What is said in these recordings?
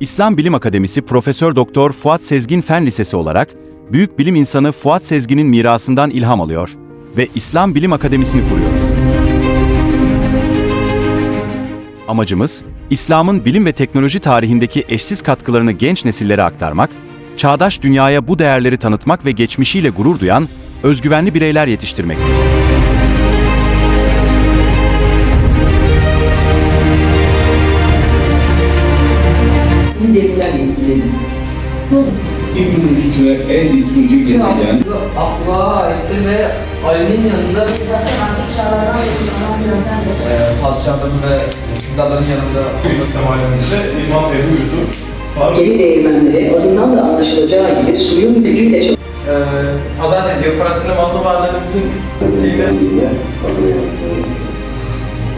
İslam Bilim Akademisi Profesör Doktor Fuat Sezgin Fen Lisesi olarak büyük bilim insanı Fuat Sezgin'in mirasından ilham alıyor ve İslam Bilim Akademisi'ni kuruyoruz. Amacımız, İslam'ın bilim ve teknoloji tarihindeki eşsiz katkılarını genç nesillere aktarmak, çağdaş dünyaya bu değerleri tanıtmak ve geçmişiyle gurur duyan özgüvenli bireyler yetiştirmektir. Derinden etkilenir. İbn Rüşd ve en liturji gezegen Aklığa aitti ve Ali'nin yanında Zaten antik çağlardan kullanılan bir yöntemdir. e, padişahların ve hükümdarların yanında İslam alemimizde İmam Ebu Yusuf Faruk Gemi değirmenleri adından da anlaşılacağı gibi suyun gücüyle çalışır. e, azat ediyor. Parasını, malını, varlığını, bütün şeyini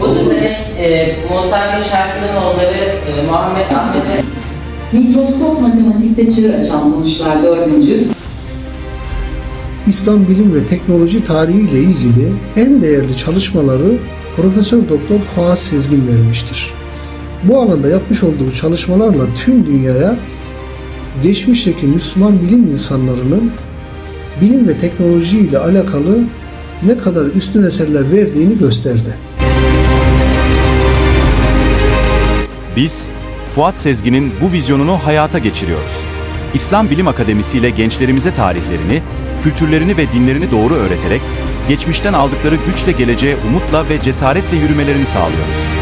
Bu düzenek e, Musa bin Şarkı'nın oğulları e, Muhammed Ahmet ve Mikroskop matematikte çığır açan buluşlar dördüncü, İslam bilim ve teknoloji tarihi ile ilgili en değerli çalışmaları Profesör Doktor Fuat Sezgin vermiştir. Bu alanda yapmış olduğu çalışmalarla tüm dünyaya geçmişteki Müslüman bilim insanlarının bilim ve teknoloji ile alakalı ne kadar üstün eserler verdiğini gösterdi. Biz, Fuat Sezgin'in bu vizyonunu hayata geçiriyoruz. İslam Bilim Akademisi ile gençlerimize tarihlerini, kültürlerini ve dinlerini doğru öğreterek, geçmişten aldıkları güçle geleceğe umutla ve cesaretle yürümelerini sağlıyoruz.